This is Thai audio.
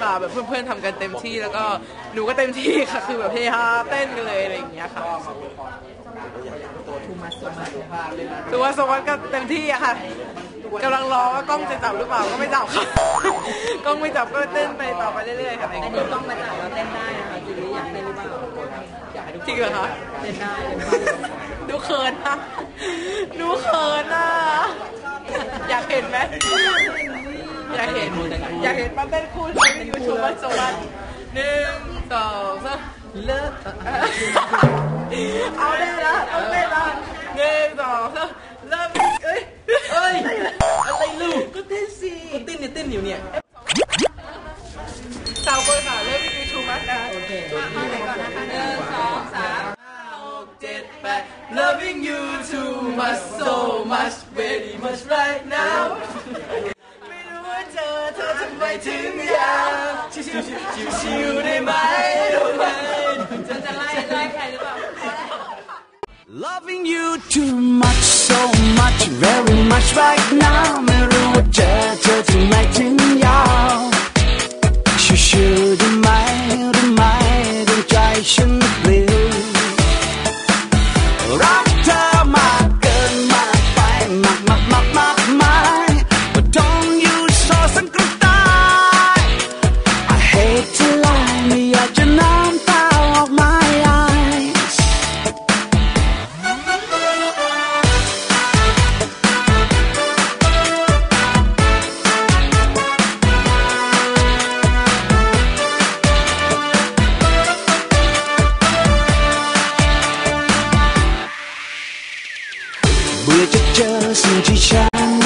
ค่ะแบบเพื่อนๆทำกันเต็มที่แล้วก็หนูก็เต็มที่ค่ะคือแบบเฮฮาเต้นกันเลยอะไรอย่างเงี้ยค่ะทูมัสโซมัสตัวสวัสดิ์ก็เต็มที่อะค่ะกำลังรอว่ากล้องจะจับหรือเปล่าก็ไม่จับค่ะกล้องไม่จับก็เต้นไปต่อไปเรื่อยๆค่ะอันนี้ต้องมาจับแล้วเต้นได้นะคะจิลลี่อยากเต้นหรือเปล่าจริงเหรอคะเต้นได้ดูเขินนะดูเขินนะอยากเห็นไหม อยากเห็นอยาเห็นป้าเต้นคู่ในยูทูบันสวัสดิ์หนึ่งสองสามเลิกเอาได้ละต้องเต้นละหนึ่งสองสามเริ่มเอ้ยเอ้ยอะไรลูกก็เต้นสิก็เต้นเนี่ยเต้นอยู่เนี่ยสาวเบอร์ค่ะเริ่มยูทูบันนะโอเคมาไหนก่อนนะคะหนึ่งสองสามหกเจ็ดแปด loving you too much so much very much right now 在天涯，悄悄悄悄地埋頭埋。真真拉拉開了吧？Loving you to my 为了这颗心机场。